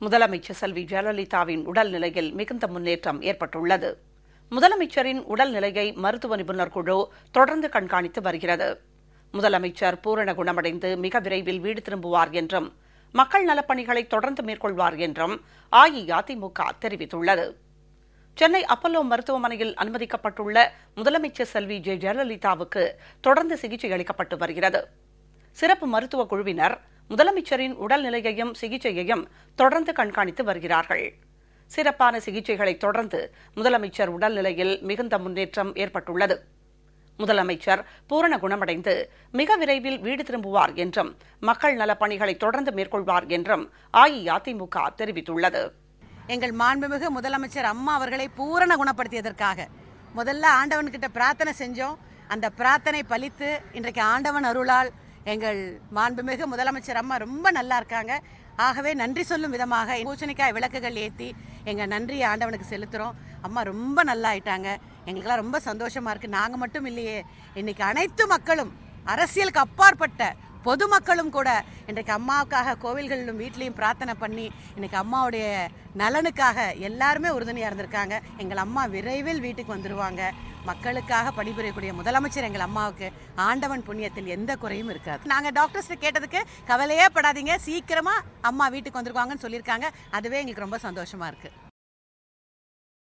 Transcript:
முதலமைச்சர் செல்வி ஜெயலலிதாவின் உடல்நிலையில் மிகுந்த முன்னேற்றம் ஏற்பட்டுள்ளது. முதலமைச்சரின் உடல்நிலையை மருத்துவ நிபுணர் குழு தொடர்ந்து கண்காணித்து வருகிறது. முதலமைச்சர் பூரண குணமடைந்து மிக விரைவில் வீடு திரும்புவார் என்றும் மக்கள் நலப்பணிகளை தொடர்ந்து மேற்கொள்வார் என்றும் அஇஅதிமுக தெரிவித்துள்ளது. சென்னை அப்பல்லோ மருத்துவமனையில் அனுமதிக்கப்பட்டுள்ள முதலமைச்சர் செல்வி ஜெ ஜெயலலிதாவுக்கு தொடர்ந்து சிகிச்சை அளிக்கப்பட்டு வருகிறது. சிறப்பு மருத்துவ குழுவினர் முதலமைச்சரின் உடல்நிலையையும் சிகிச்சையையும் தொடர்ந்து கண்காணித்து வருகிறார்கள். சிறப்பான சிகிச்சைகளை தொடர்ந்து முதலமைச்சர் உடல்நிலையில் மிகுந்த முன்னேற்றம் ஏற்பட்டுள்ளது. முதலமைச்சர் பூரண குணமடைந்து மிக விரைவில் வீடு திரும்புவார் என்றும் மக்கள் நலப்பணிகளை தொடர்ந்து மேற்கொள்வார் என்றும் அஇஅதிமுக தெரிவித்துள்ளது. எங்கள் மாண்புமிகு முதலமைச்சர் அம்மா அவர்களை பூரண குணப்படுத்தியதற்காக முதல்ல ஆண்டவன்கிட்ட பிரார்த்தனை செஞ்சோம். அந்த பிரார்த்தனை பலித்து இன்றைக்கு ஆண்டவன் அருளால் எங்கள் மாண்புமிகு முதலமைச்சர் அம்மா ரொம்ப நல்லா இருக்காங்க. ஆகவே நன்றி சொல்லும் விதமாக பூசணிக்காய் விளக்குகள் ஏற்றி எங்கள் நன்றியை ஆண்டவனுக்கு செலுத்துகிறோம் அம்மா ரொம்ப நல்லா ஆயிட்டாங்க. எங்களுக்கெல்லாம் ரொம்ப சந்தோஷமாக இருக்குது நாங்கள் மட்டும் இல்லையே இன்னைக்கு அனைத்து மக்களும் அரசியலுக்கு அப்பாற்பட்ட பொதுமக்களும் கூட இன்றைக்கு அம்மாவுக்காக கோவில்களிலும் வீட்லேயும் பிரார்த்தனை பண்ணி இன்னைக்கு அம்மாவுடைய நலனுக்காக எல்லாருமே உறுதுணையாக இருந்திருக்காங்க. எங்கள் அம்மா விரைவில் வீட்டுக்கு வந்துடுவாங்க மக்களுக்காக பணிபுரியக்கூடிய முதலமைச்சர் எங்கள் அம்மாவுக்கு ஆண்டவன் புண்ணியத்தில் எந்த குறையும் இருக்காது. நாங்கள் டாக்டர்ஸ்ட்டு கேட்டதுக்கு கவலையே படாதீங்க. சீக்கிரமாக அம்மா வீட்டுக்கு வந்துருவாங்கன்னு சொல்லியிருக்காங்க. அதுவே எங்களுக்கு ரொம்ப சந்தோஷமாக இருக்குது